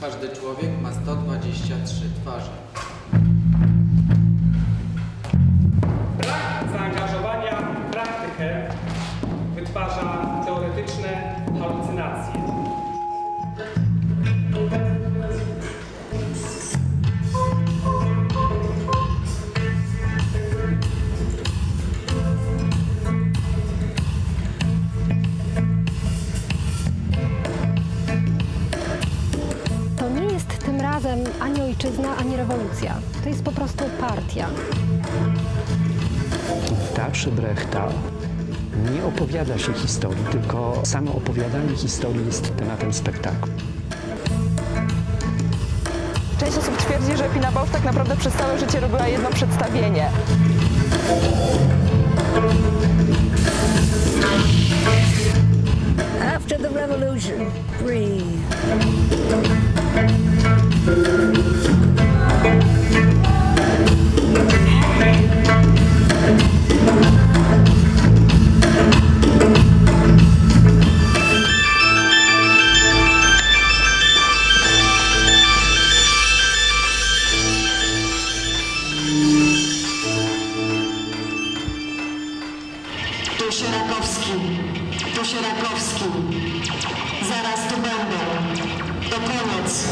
Każdy człowiek ma 123 twarze. Brak zaangażowania w praktykę wytwarza teoretyczne halucynacje. Razem ani ojczyzna, ani rewolucja. To jest po prostu partia. W teatrze Brechta nie opowiada się historii, tylko samo opowiadanie historii jest tematem spektaklu. Część osób twierdzi, że Pina Bausch tak naprawdę przez całe życie robiła jedno przedstawienie. After the revolution, breathe. Tu Sierakowski, tu Sierakowski. Zaraz tu będę. To koniec.